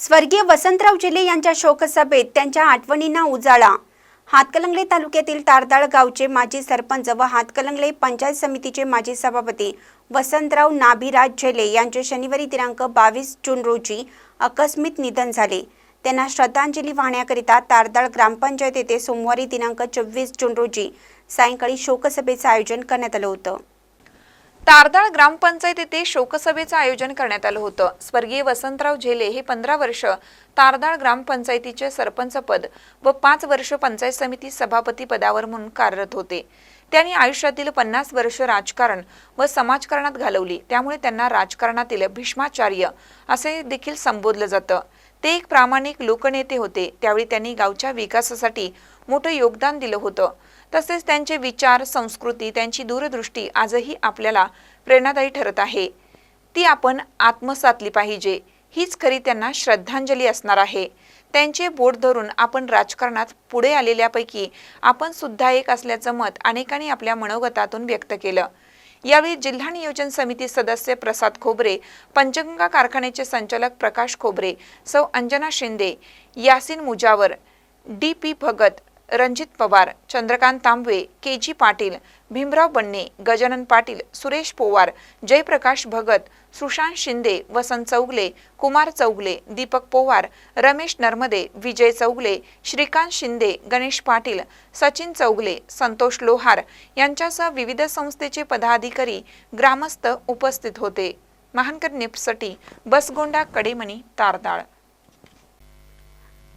स्वर्गीय वसंतराव जिले यांच्या शोकसभेत त्यांच्या आठवणींना उजाळा. हातकलंगले तालुक्यातील तारदाळ गावचे माजी सरपंच व हातकलंगले पंचायत समितीचे माजी सभापती वसंतराव नाभिराज झेले यांचे शनिवारी दिनांक बावीस जून रोजी आकस्मित निधन झाले. त्यांना श्रद्धांजली वाहण्याकरिता तारदाळ ग्रामपंचायत येथे सोमवारी दिनांक चोवीस जून रोजी सायंकाळी शोकसभेचं आयोजन करण्यात आलं होतं. तारदाळ ग्रामपंचायत येथे शोकसभेचं आयोजन करण्यात आलं होतं. स्वर्गीय वसंतराव झेले हे पंधरा वर्ष तारदाळ ग्रामपंचायतीचे सरपंचपद व पाच वर्ष पंचायत समिती सभापती पदावर म्हणून कार्यरत होते. त्यांनी आयुष्यातील पन्नास वर्ष राजकारण व समाजकारणात घालवली. त्यामुळे त्यांना राजकारणातील भीष्माचार्य असे देखील संबोधलं जातं. ते एक प्रामाणिक लोकनेते होते. त्यावेळी त्यांनी गावच्या विकासासाठी मोठं योगदान दिलं होतं. तसेच त्यांचे विचार संस्कृती त्यांची दूरदृष्टी आजही आपल्याला प्रेरणादायी ठरत आहे. ती आपण आत्मसातली पाहिजे. हीच खरी त्यांना श्रद्धांजली असणार आहे. त्यांचे बोट धरून आपण राजकारणात पुढे आलेल्यापैकी आपण सुद्धा एक असल्याचं मत अनेकांनी आपल्या मनोगतातून व्यक्त केलं. यावेळी जिल्हा नियोजन समिती सदस्य प्रसाद खोबरे पंचगंगा कारखान्याचे संचालक प्रकाश खोबरे सौ Anjana Shinde Yasin Mujawar D P Bhagat Ranjit Pawar Chandrakant Tambave K G Patil Bhimrao Banne Gajanan Patil Suresh Powar Jayaprakash Bhagat Sushant Shinde वसंत चौगले कुमार चौगले दीपक पोवार रमेश नर्मदे विजय चौगले श्रीकांत शिंदे गणेश पाटील सचिन चौगले संतोष लोहार यांच्यासह विविध संस्थेचे पदाधिकारी ग्रामस्थ उपस्थित होते. महानकर निप्ससाठी बसगोंडा कडेमणी तारदाळ.